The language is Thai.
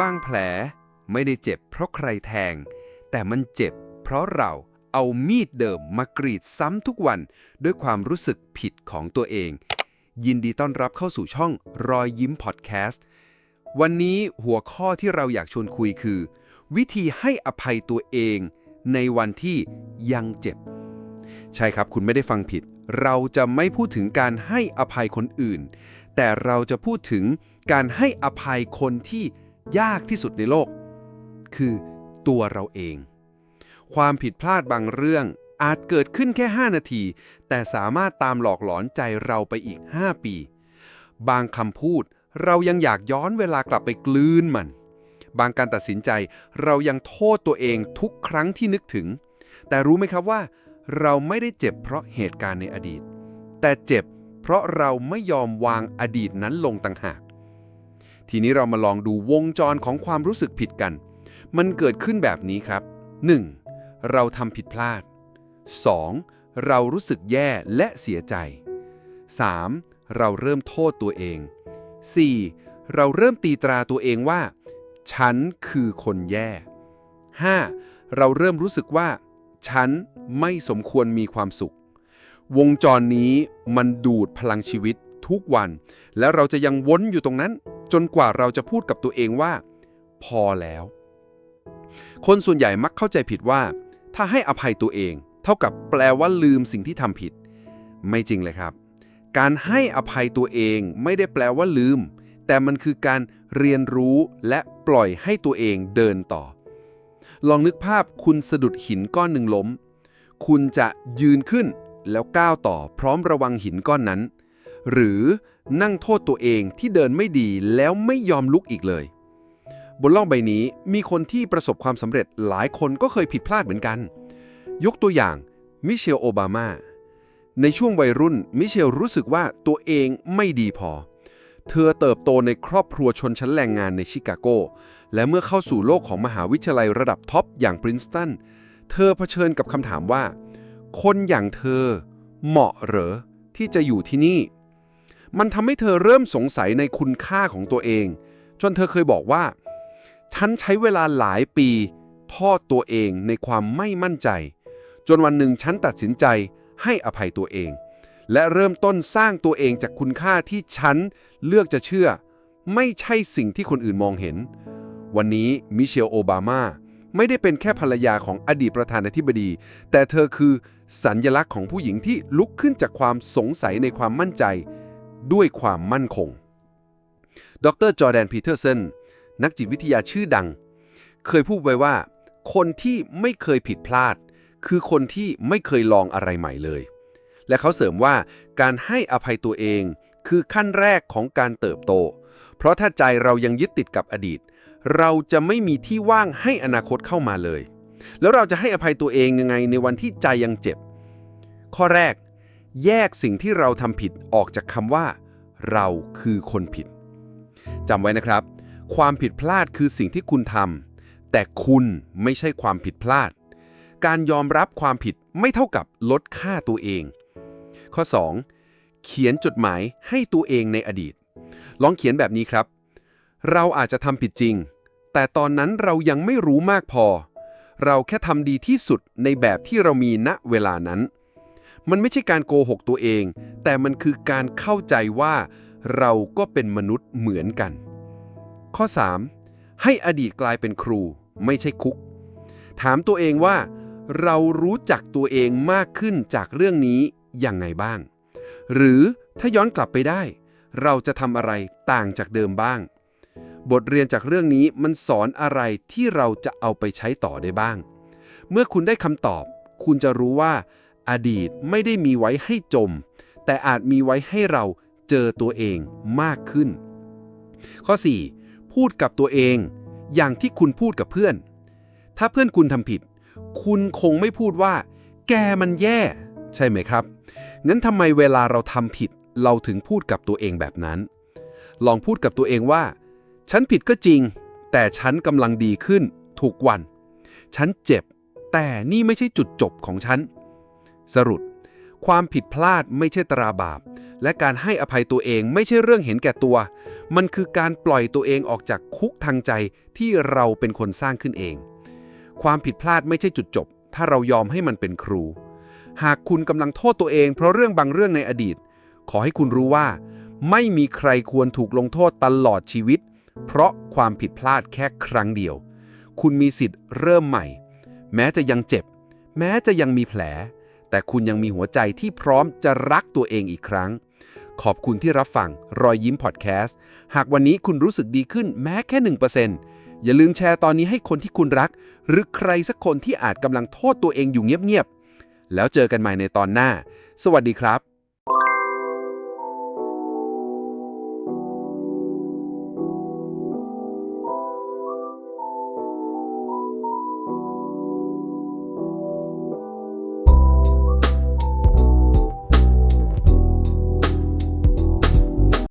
บางแผลไม่ได้เจ็บเพราะใครแทง แต่มันเจ็บเพราะเราเอามีดเดิมมากรีดซ้ำทุกวันด้วยความรู้สึกผิดของตัวเอง ยินดีต้อนรับเข้าสู่ช่องรอยยิ้มพอดแคสต์ วันนี้หัวข้อที่เราอยากชวนคุยคือ วิธีให้อภัยตัวเองในวันที่ยังเจ็บ ใช่ครับคุณไม่ได้ฟังผิด เราจะไม่พูดถึงการให้อภัยคนอื่น แต่เราจะพูดถึงการให้อภัยคนที่ ยากที่สุดในโลก คือตัวเราเอง ความผิดพลาดบางเรื่องอาจเกิดขึ้นแค่ 5 นาที แต่สามารถตามหลอกหลอนใจเราไปอีก 5 ปี บางคำพูดเรายังอยากย้อนเวลากลับไปกลืนมัน บางการตัดสินใจเรายังโทษตัวเองทุกครั้งที่นึกถึง แต่รู้ไหมครับว่า เราไม่ได้เจ็บเพราะเหตุการณ์ในอดีต แต่เจ็บเพราะเราไม่ยอมวางอดีตนั้นลงต่างหาก ทีนี้เรามาลองดูวงจรของความรู้สึกผิดกัน มันเกิดขึ้นแบบนี้ครับ 1. เราทำผิดพลาด 2. เรารู้สึกแย่และเสียใจ 3. เราเริ่มโทษตัวเอง 4. เราเริ่มตีตราตัวเองว่า ฉันคือคนแย่ 5. เราเริ่มรู้สึกว่า ฉันไม่สมควรมีความสุข วงจรนี้มันดูดพลังชีวิตทุกวัน แล้วเราจะยังวนอยู่ตรงนั้น จนกว่าเราจะพูดกับตัวเองว่า พอแล้ว คนส่วนใหญ่มักเข้าใจผิดว่า ถ้าให้อภัยตัวเอง เท่ากับแปลว่าลืมสิ่งที่ทำผิด ไม่จริงเลยครับ การให้อภัยตัวเองไม่ได้แปลว่าลืม แต่มันคือการเรียนรู้และปล่อยให้ตัวเองเดินต่อ ลองนึกภาพคุณสะดุดหินก้อนหนึ่งล้ม คุณจะยืนขึ้นแล้วก้าวต่อพร้อมระวังหินก้อนนั้น หรือนั่งโทษตัวเองที่เดินไม่ดีแล้วไม่ยอมลุกอีกเลย บนโลกใบนี้มีคนที่ประสบความสำเร็จหลายคนก็เคยผิดพลาดเหมือนกัน ยกตัวอย่างมิเชลโอบามาในช่วงวัยรุ่นมิเชลรู้สึกว่าตัวเองไม่ดีพอ เธอเติบโตในครอบครัวชนชั้นแรงงานในชิคาโก และเมื่อเข้าสู่โลกของมหาวิทยาลัยระดับท็อปอย่างปรินสตันเธอเผชิญกับคำถามว่า คนอย่างเธอเหมาะเหรอที่จะอยู่ที่นี่ มันทำให้เธอเริ่มสงสัยในคุณค่าของตัวเอง จนเธอเคยบอกว่า ฉันใช้เวลาหลายปีทอดตัวเองในความไม่มั่นใจ จนวันหนึ่งฉันตัดสินใจให้อภัยตัวเอง และเริ่มต้นสร้างตัวเองจากคุณค่าที่ฉันเลือกจะเชื่อ ไม่ใช่สิ่งที่คนอื่นมองเห็น วันนี้มิเชลโอบามาไม่ได้เป็นแค่ภรรยาของอดีตประธานาธิบดี แต่เธอคือสัญญลักษณ์ของผู้หญิงที่ลุกขึ้นจากความสงสัยในความมั่นใจ ด้วยความมั่นคง ดรจอแดนพีเตอร์สันนักจิตวิทยาชื่อดัง เคยพูดไว้ว่า คนที่ไม่เคยผิดพลาด คือคนที่ไม่เคยลองอะไรใหม่เลย และเขาเสริมว่าการให้อภัยตัวเอง คือขั้นแรกของการเติบโต เพราะถ้าใจเรายังยึดติดกับอดีต เราจะไม่มีที่ว่างให้อนาคตเข้ามาเลย แล้วเราจะให้อภัยตัวเองยังไงในวันที่ใจยังเจ็บ ข้อแรก แยกสิ่งที่เราทำผิดออกจากคำว่า เราคือคนผิดจำไว้นะครับ ความผิดพลาดคือสิ่งที่คุณทำแต่คุณไม่ใช่ความผิดพลาด การยอมรับความผิดไม่เท่ากับลดค่าตัวเอง ข้อ 2. เขียนจดหมายให้ตัวเองในอดีต ลองเขียนแบบนี้ครับ เราอาจจะทำผิดจริง แต่ตอนนั้นเรายังไม่รู้มากพอ เราแค่ทำดีที่สุดในแบบที่เรามีณเวลานั้น มันไม่ใช่การโกหกตัวเอง แต่มันคือการเข้าใจว่าเราก็เป็นมนุษย์เหมือนกัน ข้อ 3. ให้อดีตกลายเป็นครู ไม่ใช่คุก ถามตัวเองว่า เรารู้จักตัวเองมากขึ้นจากเรื่องนี้ยังไงบ้าง หรือถ้าย้อนกลับไปได้ เราจะทำอะไรต่างจากเดิมบ้าง บทเรียนจากเรื่องนี้มันสอนอะไรที่เราจะเอาไปใช้ต่อได้บ้าง เมื่อคุณได้คำตอบ คุณจะรู้ว่า อดีตไม่ได้มีไว้ให้จม แต่อาจมีไว้ให้เราเจอตัวเองมากขึ้น ข้อ 4. พูดกับตัวเอง อย่างที่คุณพูดกับเพื่อน ถ้าเพื่อนคุณทำผิด คุณคงไม่พูดว่า แกมันแย่ ใช่ไหมครับ งั้นทำไมเวลาเราทำผิด เราถึงพูดกับตัวเองแบบนั้น ลองพูดกับตัวเองว่า ฉันผิดก็จริง แต่ฉันกำลังดีขึ้นทุกวัน ฉันเจ็บ แต่นี่ไม่ใช่จุดจบของฉัน สรุป ความผิดพลาดไม่ใช่ตราบาป และการให้อภัยตัวเองไม่ใช่เรื่องเห็นแก่ตัว มันคือการปล่อยตัวเองออกจากคุกทางใจที่เราเป็นคนสร้างขึ้นเอง ความผิดพลาดไม่ใช่จุดจบ ถ้าเรายอมให้มันเป็นครู หากคุณกำลังโทษตัวเอง เพราะเรื่องบางเรื่องในอดีต ขอให้คุณรู้ว่า ไม่มีใครควรถูกลงโทษตลอดชีวิต เพราะความผิดพลาดแค่ครั้งเดียว คุณมีสิทธิ์เริ่มใหม่ แม้จะยังเจ็บ แม้จะยังมีแผล แต่คุณยังมีหัวใจที่พร้อมจะรักตัวเองอีกครั้ง ขอบคุณที่รับฟังรอยยิ้มพอดแคสต์ หากวันนี้คุณรู้สึกดีขึ้นแม้แค่ 1%อย่าลืมแชร์ตอนนี้ให้คนที่คุณรัก หรือใครสักคนที่อาจกำลังโทษตัวเองอยู่เงียบๆ แล้วเจอกันใหม่ในตอนหน้า สวัสดีครับ